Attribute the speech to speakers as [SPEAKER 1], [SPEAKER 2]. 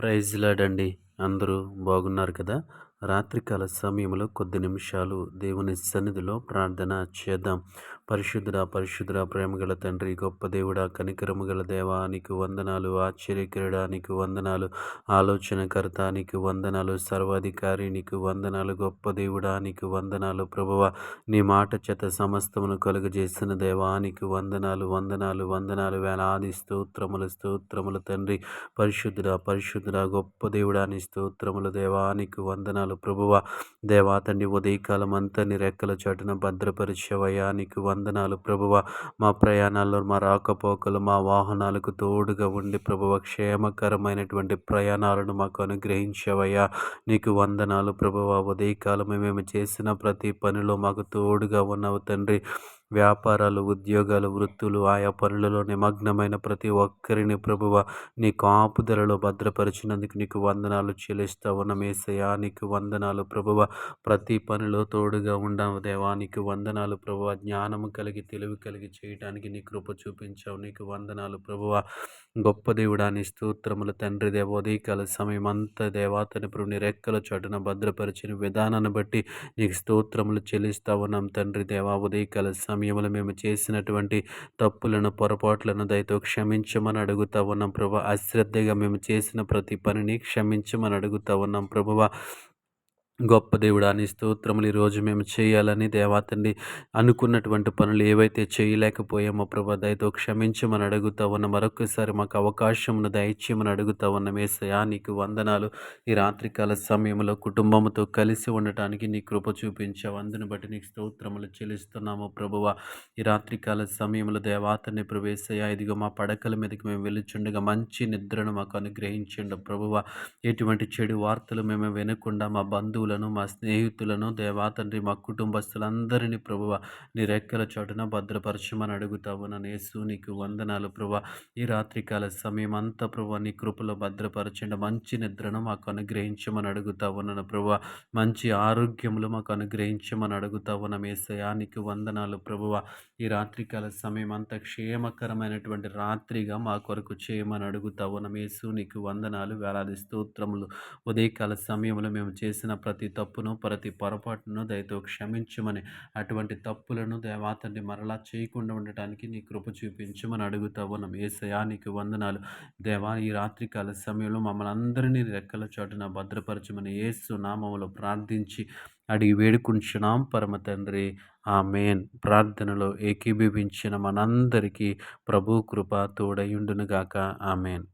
[SPEAKER 1] Praise లాడండి. అందరూ బాగున్నారు కదా? రాత్రికాల సమయంలో కొద్ది నిమిషాలు దేవుని సన్నిధిలో ప్రార్థన చేద్దాం. పరిశుద్ధుడ పరిశుద్ధుడ ప్రేమగల తండ్రి గొప్ప దేవుడా కనికరము గల దేవానికి వందనాలు ఆశ్చర్యకరడానికి వందనాలు ఆలోచనకర్త నీకు వందనాలు సర్వాధికారి నీకు వందనాలు గొప్ప దేవుడానికి వందనాలు ప్రభువ. నీ మాట చేత సమస్తమును కలుగజేసిన దేవానికి వందనాలు వందనాలు వందనాలు వేలాది స్తోత్రములు స్తోత్రములు తండ్రి. పరిశుద్ధుడ పరిశుద్ధుడ గొప్ప దేవుడాని స్తోత్రములు దేవానికి వందనాలు వందనాలు ప్రభువ దేవా తండ్రి ఉదయకాలం అంతా నీ రెక్కల చాటున భద్రపరిచేవయ్యా. నీకు వందనాలు ప్రభువ. మా ప్రయాణాల్లో మా రాకపోకలు మా వాహనాలకు తోడుగా ఉండి ప్రభువ క్షేమకరమైనటువంటి ప్రయాణాలను మాకు అనుగ్రహించవయ్యా. నీకు వందనాలు ప్రభువ. ఉదయకాలం మేము చేసిన ప్రతి పనిలో మాకు తోడుగా ఉన్నావు తండ్రి. వ్యాపారాలు ఉద్యోగాలు వృత్తులు ఆయా పనులలో నిమగ్నమైన ప్రతి ఒక్కరిని ప్రభువ నీ కాపుదలలో భద్రపరిచినందుకు నీకు వందనాలు చెల్లిస్తా ఉన్నమేశయా నీకు వందనాలు ప్రభువ. ప్రతి పనిలో తోడుగా ఉండవు నీకు వందనాలు ప్రభువ. జ్ఞానము కలిగి తెలివి కలిగి చేయడానికి నీ కృప చూపించావు. నీకు వందనాలు ప్రభువ. గొప్ప దేవుడాని స్తోత్రముల తండ్రి దేవోదీకాల సమయం అంతా దేవాతని ప్రభు నీ రెక్కల చోటున భద్రపరిచిన విధానాన్ని బట్టి నీకు స్తోత్రములు చెల్లిస్తా ఉన్నాం తండ్రి దేవా. ఉదయకాల సమయం సమయంలో మేము చేసినటువంటి తప్పులను పొరపాట్లను దయతో క్షమించమని అడుగుతా ఉన్నాం ప్రభు. అశ్రద్ధగా మేము చేసిన ప్రతి పనిని క్షమించమని అడుగుతా ఉన్నాం ప్రభువ గొప్ప దేవుడా నీ స్తోత్రములు ఈరోజు మేము చేయాలని దేవాతండి అనుకున్నటువంటి పనులు ఏవైతే చేయలేకపోయామో ప్రభా దయతో క్షమించమని అడుగుతా ఉన్న మరొకసారి మాకు అవకాశమును దయచేయమని అడుగుతా ఉన్న మేసయా నీకు వందనాలు. ఈ రాత్రికాల సమయంలో కుటుంబంతో కలిసి ఉండటానికి నీ కృప చూపించావు. అందుని బట్టి నీకు స్తోత్రములు చెల్లిస్తున్నాము ప్రభువ. ఈ రాత్రికాల సమయంలో దేవాతని ప్రవేశయ్యా ఇదిగో మా పడకల మీదకి మేము వెళ్ళిచుండగా మంచి నిద్రను మాకు అనుగ్రహించండు ప్రభువ. ఎటువంటి చెడు వార్తలు మేము వినకుండా మా బంధువులు బంధువులను మా స్నేహితులను దేవా తండ్రి మా కుటుంబస్తులందరినీ ప్రభువ నీ రెక్కల చోటున భద్రపరచమని అడుగుతావు నన్ను యేసు నీకు వందనాలు ప్రభు ఈ రాత్రికాల సమయం అంతా ప్రభు నీ కృపలో భద్రపరచండి. మంచి నిద్రను మాకు అనుగ్రహించమని అడుగుతావు నన్ను ప్రభు మంచి ఆరోగ్యములు మాకు అనుగ్రహించమని అడుగుతావు నా మేసయా నీకు వందనాలు ప్రభువ. ఈ రాత్రికాల సమయం అంతా క్షేమకరమైనటువంటి రాత్రిగా మా కొరకు చేయమని అడుగుతావు నా మేసు నీకు వందనాలు వేలాది స్తోత్రములు. ఉదయకాల సమయంలో మేము చేసిన ప్రతి ప్రతి తప్పును ప్రతి పొరపాటును దయతో క్షమించమని అటువంటి తప్పులను దేవాతని మరలా చేయకుండా ఉండటానికి నీ కృప చూపించమని అడుగుతా ఉన్నాం. ఏసయా నీకు వందనాలు. దేవా ఈ రాత్రికాల సమయంలో మమ్మల్ని అందరినీ రెక్కల చాటున భద్రపరచమని ఏసు నామములో ప్రార్థించి అడిగి వేడుకుంటున్నాం పరమ తండ్రి ఆ మేన్ ప్రార్థనలో ఏకీభవించిన మనందరికీ ప్రభు కృప తోడయుండునుగాక ఆమెన్.